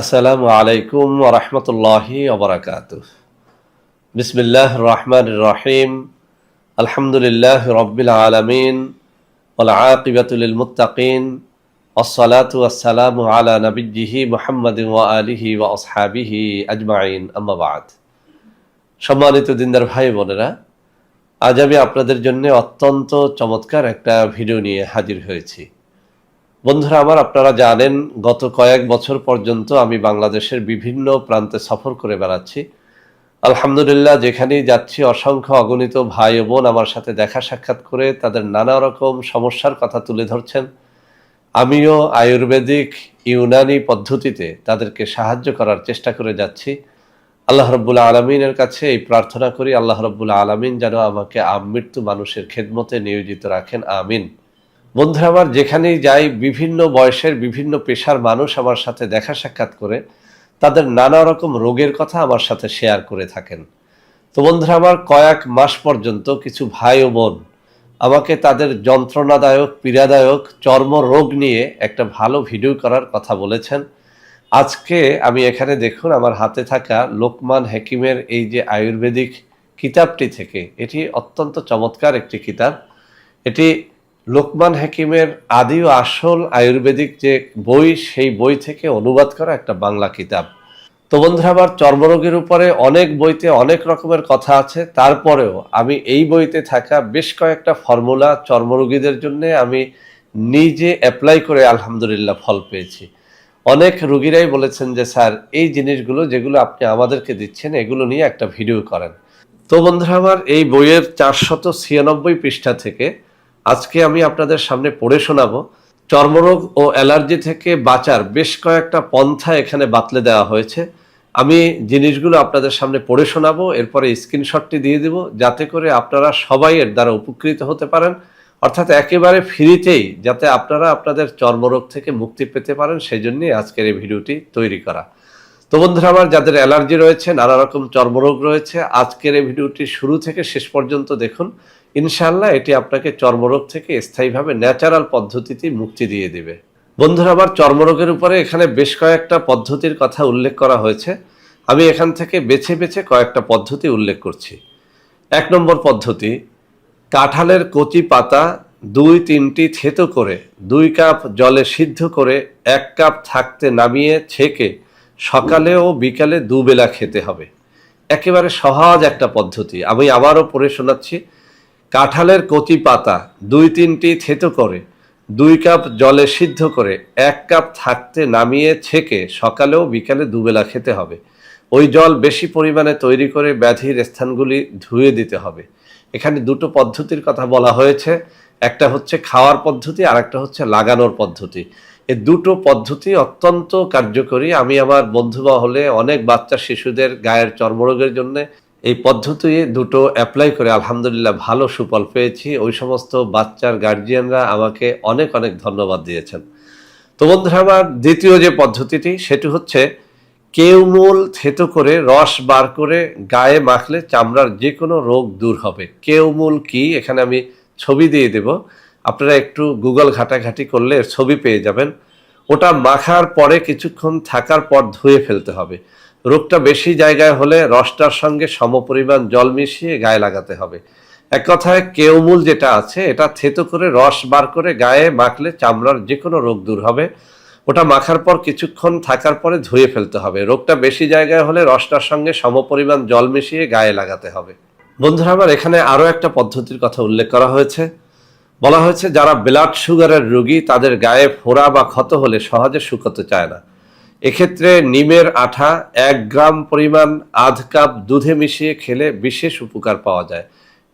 আসসালামু আলাইকুম ওরহমতুল্লাহি ওবরাকাত বিসমিল্লাহ রহমান রহিম। আলহামদুলিল্লাহ রবিল আলমিন আকিবাতুল মুতাকিন আসসালাতু আসসালামু আলা নবীজিহি মোহাম্মদ আলিহি ওয়া ওসহাবিহি আজমাইন। আম্মাবাদ সম্মানিত দিনদার ভাই বোনেরা, আজ আমি আপনাদের জন্য অত্যন্ত চমৎকার একটা ভিডিও নিয়ে হাজির হয়েছি। বন্ধুরা, আমার আপনারা জানেন, গত কয়েক বছর পর্যন্ত আমি বাংলাদেশের বিভিন্ন প্রান্তে সফর করে বেড়াচ্ছি। আলহামদুলিল্লাহ, যেখানেই যাচ্ছি, অসংখ্য অগণিত ভাই ও বোন আমার সাথে দেখা সাক্ষাৎ করে তাদের নানা রকম সমস্যার কথা তুলে ধরছেন। আমিও আয়ুর্বেদিক, ইউনানি পদ্ধতিতে তাদেরকে সাহায্য করার চেষ্টা করে যাচ্ছি। আল্লাহ রব্বুল্লা আলমিনের কাছে এই প্রার্থনা করি, আল্লাহ রব্বুল্লা আলমিন যেন আমাকে আমৃত্যু মানুষের খেদমতে নিয়োজিত রাখেন, আমিন। বন্ধুরা, আমার যেখানেই যাই, বিভিন্ন বয়সের বিভিন্ন পেশার মানুষ আমার সাথে দেখা সাক্ষাৎ করে, তাদের নানা রকম রোগের কথা আমার সাথে শেয়ার করে থাকেন। তো বন্ধুরা, আমার কয়েক মাস পর্যন্ত কিছু ভাই ও বোন আমাকে তাদের যন্ত্রণাদায়ক, পীড়াদায়ক চর্ম রোগ নিয়ে একটা ভালো ভিডিও করার কথা বলেছেন। আজকে আমি এখানে দেখুন, আমার হাতে থাকা লোকমান হেকিমের এই যে আয়ুর্বেদিক কিতাবটি থেকে, এটি অত্যন্ত চমৎকার একটি কিতাব। এটি লোকমান হাকিমের আদি ও আসল আয়ুর্বেদিক যে বই, সেই বই থেকে অনুবাদ করা একটা বাংলা কিতাব। তো বন্ধুরা, আমার চর্মরোগের উপরে অনেক বইতে অনেক রকমের কথা আছে। তারপরেও আমি এই বইতে থাকা বেশ কয়েকটা ফর্মুলা চর্মরোগীদের জন্য আমি নিজে অ্যাপ্লাই করে আলহামদুলিল্লাহ ফল পেয়েছি। অনেক রুগীরাই বলেছেন যে, স্যার, এই জিনিসগুলো যেগুলো আপনি আমাদেরকে দিচ্ছেন, এগুলো নিয়ে একটা ভিডিও করেন। তো বন্ধুরা, আমার এই বইয়ের চারশত ছিয়ানব্বই পৃষ্ঠা থেকে আজকে আমি আপনাদের সামনে পড়ে শোনাবো। চর্মরোগ ও অ্যালার্জি থেকে বাঁচার বেশ কয়েকটা পন্থা এখানে বাতলে দেওয়া হয়েছে। আমি জিনিসগুলো আপনাদের সামনে পড়ে শোনাবো, এরপরে স্ক্রিনশটটি দিয়ে দিব, যাতে করে আপনারা সবাই এর দ্বারা উপকৃত হতে পারেন। অর্থাৎ একেবারে ফ্রিতেই যাতে আপনারা আপনাদের চর্মরোগ থেকে মুক্তি পেতে পারেন সেই জন্যই আজকের এই ভিডিওটি তৈরি করা। তো বন্ধুরা, আমার যাদের অ্যালার্জি রয়েছে, নানা রকম চর্মরোগ রয়েছে, আজকের এই ভিডিওটি শুরু থেকে শেষ পর্যন্ত দেখুন। ইনশাল্লাহ এটি আপনাকে চর্মরোগ থেকে স্থায়ীভাবে ন্যাচারাল পদ্ধতিতে মুক্তি দিয়ে দিবে। বন্ধুরা, আবার চর্মরোগের উপরে এখানে বেশ কয়েকটা পদ্ধতির কথা উল্লেখ করা হয়েছে। আমি এখান থেকে বেছে বেছে কয়েকটা পদ্ধতি উল্লেখ করছি। এক নম্বর পদ্ধতি, কাঁঠালের কচি পাতা দুই তিনটি থেতো করে, দুই কাপ জলে সিদ্ধ করে এক কাপ থাকতে নামিয়ে ছেঁকে সকালে ও বিকালে দুবেলা খেতে হবে। একেবারে সহজ একটা পদ্ধতি। আমি আবারও পড়ে শোনাচ্ছি কাঁঠালের কচি পাতা দুই তিনটি থেতো করে, দুই কাপ জলে সিদ্ধ করে, এক কাপ থাকতে নামিয়ে ছেঁকে সকালেও বিকালে দুবেলা খেতে হবে। ওই জল বেশি পরিমাণে তৈরি করে ব্যাধির স্থানগুলি ধুয়ে দিতে হবে। এখানে দুটো পদ্ধতির কথা বলা হয়েছে। একটা হচ্ছে খাওয়ার পদ্ধতি আর একটা হচ্ছে লাগানোর পদ্ধতি। এ দুটো পদ্ধতি অত্যন্ত কার্যকরী। আমি আমার বন্ধু হলে অনেক বাচ্চা শিশুদের গায়ের চর্মরোগের জন্য এই পদ্ধতি দুটো অ্যাপ্লাই করে আলহামদুলিল্লাহ ভালো সুফল পেয়েছি। ওই সমস্ত বাচ্চার গার্জিয়ানরা আমাকে অনেক অনেক ধন্যবাদ দিয়েছেন। তো বন্ধুরা, আমার দ্বিতীয় যে পদ্ধতিটি, সেটি হচ্ছে কেউমূল থেতো করে রস বার করে গায়ে মাখলে চামড়ার যে কোনো রোগ দূর হবে। কেউমূল কি, এখানে আমি ছবি দিয়ে দেব। আপনারা একটু গুগল ঘাটাঘাটি করলে ছবি পেয়ে যাবেন। ওটা মাখার পরে কিছুক্ষণ থাকার পর ধুয়ে ফেলতে হবে। রোগটা বেশি জায়গায় হলে রসটার সঙ্গে সমপরিমাণ জল মিশিয়ে গায়ে লাগাতে হবে। এক কথায় কেউমূল যেটা আছে, এটা থেতো করে রস বার করে গায়ে মাখলে চামড়ার যে কোনো রোগ দূর হবে। ওটা মাখার পর কিছুক্ষণ থাকার পরে ধুয়ে ফেলতে হবে। রোগটা বেশি জায়গায় হলে রসটার সঙ্গে সমপরিমাণ জল মিশিয়ে গায়ে লাগাতে হবে। বন্ধুরা, আমার এখানে আরও একটা পদ্ধতির কথা উল্লেখ করা হয়েছে। বলা হয়েছে, যারা ব্লাড সুগারের রোগী, তাদের গায়ে ফোড়া বা ক্ষত হলে সহজে শুকোতে চায় না। এক্ষেত্রে নিমের আঠা, এক গ্রাম পরিমাণ আধ কাপ দুধে মিশিয়ে খেলে বিশেষ উপকার পাওয়া যায়।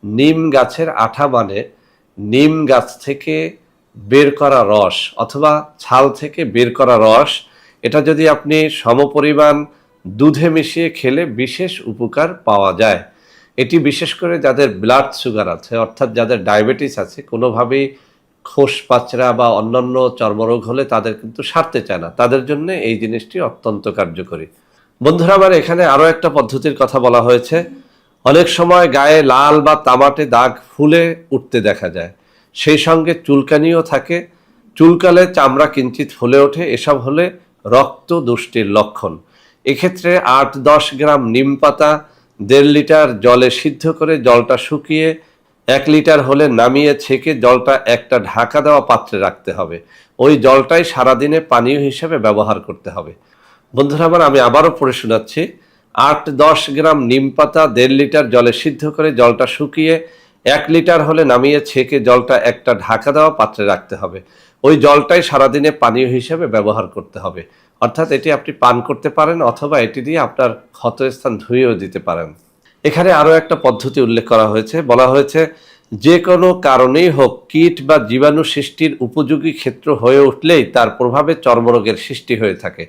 নিম গাছের আঠা মানে নিম গাছ থেকে বের করা রস অথবা ছাল থেকে বের করা রস। এটা যদি আপনি সমপরিমাণ দুধে মিশিয়ে খেলে বিশেষ উপকার পাওয়া যায়। এটি বিশেষ করে যাদের ব্লাড সুগার আছে, অর্থাৎ যাদের ডায়াবেটিস আছে, কোনোভাবেই খোস পাচরা বা অন্যান্য চর্মরোগ হলে তাদের কিন্তু সারতে চায় না। তাদের জন্য এই জিনিসটি অত্যন্ত কার্যকরী। বন্ধুরা, আমার এখানে আরও একটা পদ্ধতির কথা বলা হয়েছে। অনেক সময় গায়ে লাল বা তামাটে দাগ ফুলে উঠতে দেখা যায়। সেই সঙ্গে চুলকানিও থাকে। চুলকালে চামড়া কিঞ্চিত ফুলে ওঠে। এসব হলে রক্ত দুষ্টির লক্ষণ। এক্ষেত্রে আট দশ গ্রাম নিম পাতা, দেড় লিটার জলে সিদ্ধ করে জলটা শুকিয়ে এক লিটার হলে নামিয়ে ছেঁকে জলটা একটা ঢাকা দেওয়া পাত্রে রাখতে হবে। ওই জলটাই সারাদিনে পানীয় হিসেবে ব্যবহার করতে হবে। বন্ধুরা আমার, আমি আবারও পড়ে শোনাচ্ছি। আট দশ গ্রাম নিম পাতা, দেড় লিটার জলে সিদ্ধ করে জলটা শুকিয়ে এক লিটার হলে নামিয়ে ছেঁকে জলটা একটা ঢাকা দেওয়া পাত্রে রাখতে হবে। ওই জলটাই সারাদিনে পানীয় হিসেবে ব্যবহার করতে হবে। অর্থাৎ এটি আপনি পান করতে পারেন অথবা এটি দিয়ে আপনার ক্ষতস্থান ধুয়েও দিতে পারেন। এখানে আরও একটা পদ্ধতি উল্লেখ করা হয়েছে। বলা হয়েছে, যে কোনো কারণেই হোক, কীট বা জীবাণু সৃষ্টির উপযোগী ক্ষেত্র হয়ে উঠলেই তার প্রভাবে চর্মরোগের সৃষ্টি হয়ে থাকে।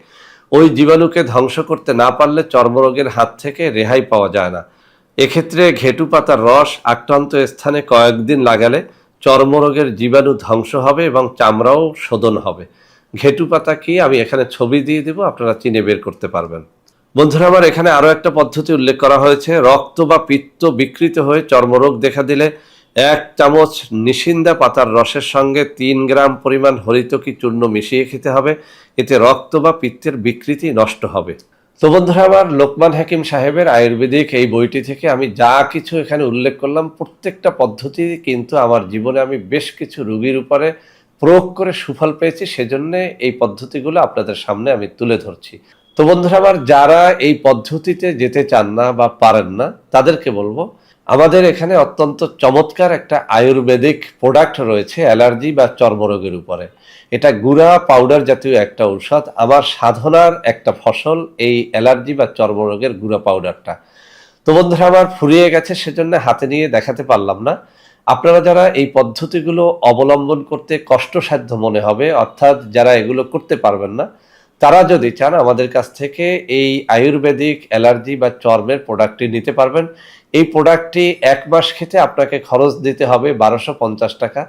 ওই জীবাণুকে ধ্বংস করতে না পারলে চর্মরোগের হাত থেকে রেহাই পাওয়া যায় না। এক্ষেত্রে ঘেটু পাতার রস আক্রান্ত স্থানে কয়েকদিন লাগালে চর্মরোগের জীবাণু ধ্বংস হবে এবং চামড়াও শোধন হবে। ঘেটু পাতা কি? আমি এখানে ছবি দিয়ে দেব, আপনারা চিনে বের করতে পারবেন। বন্ধুরা আমার এখানে আরও একটা পদ্ধতি উল্লেখ করা হয়েছে। রক্ত বা পিত্ত বিকৃত হয়ে চর্মরোগ দেখা দিলে এক চামচ নিশিন্দা পাতার রসের সঙ্গে তিন গ্রাম পরিমাণ হরিতকি চূর্ণ মিশিয়ে খেতে হবে। এতে রক্ত বা পিত্তের বিকৃতি নষ্ট হবে। তো বন্ধুরা আমার লোকমান হাকিম সাহেবের আয়ুর্বেদিক এই বইটি থেকে আমি যা কিছু এখানে উল্লেখ করলাম, প্রত্যেকটা পদ্ধতি কিন্তু আমার জীবনে আমি বেশ কিছু রুগীর উপরে প্রয়োগ করে সুফল পেয়েছি। সেজন্য এই পদ্ধতিগুলো আপনাদের সামনে আমি তুলে ধরছি। তো বন্ধুরা আমার যারা এই পদ্ধতিতে যেতে চান না বা পারেন না, তাদেরকে বলব, আমাদের এখানে অত্যন্ত চমৎকার একটা আয়ুর্বেদিক প্রোডাক্ট রয়েছে অ্যালার্জি বা চর্মরোগের উপরে। এটা গুঁড়া পাউডার জাতীয় একটা ঔষধ। আমার সাধনার একটা ফসল এই অ্যালার্জি বা চর্মরোগের গুঁড়া পাউডারটা। তো বন্ধুরা আমার ফুরিয়ে গেছে, সেজন্য হাতে নিয়ে দেখাতে পারলাম না। আপনারা যারা এই পদ্ধতিগুলো অবলম্বন করতে কষ্টসাধ্য মনে হবে, অর্থাৎ যারা এগুলো করতে পারবেন না তারা যদি চান আমাদের কাছ থেকে এই আয়ুর্বেদিক অ্যালার্জি বা চর্মের প্রোডাক্টটি নিতে পারবেন। এই প্রোডাক্টটি এক মাস খেতে আপনাকে খরচ দিতে হবে বারোশো পঞ্চাশ টাকা।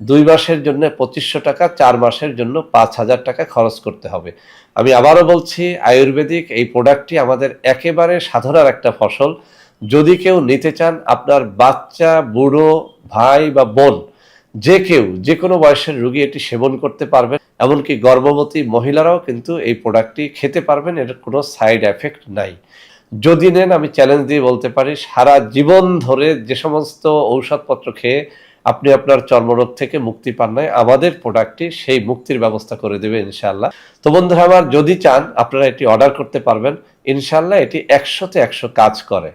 দুই মাসের জন্য পঁচিশশো টাকা, চার মাসের জন্য পাঁচ হাজার টাকা খরচ করতে হবে। আমি আবারও বলছি, আয়ুর্বেদিক এই প্রোডাক্টটি আমাদের একেবারে সাধারণ একটা ফসল। যদি কেউ নিতে চান, আপনার বাচ্চা, বুড়ো, ভাই বা বোন যে কেউ যে কোনো বয়সের রুগী এটি সেবন করতে পারবেন এমনকি গর্ভবতী মহিলারাও কিন্তু এই প্রোডাক্টটি খেতে পারবেন, এর কোনো সাইড এফেক্ট নাই। যদি নেন, আমি চ্যালেঞ্জ দিয়ে বলতে পারি, সারা জীবন ধরে যে সমস্ত ঔষধপত্র খেয়ে আপনি আপনার চর্মরোগ থেকে মুক্তি পান নাই, আমাদের প্রোডাক্টটি সেই মুক্তির ব্যবস্থা করে দেবে ইনশাল্লাহ তো বন্ধুরা আমার, যদি চান, আপনারা এটি অর্ডার করতে পারবেন ইনশাল্লাহ এটি একশোতে একশো কাজ করে।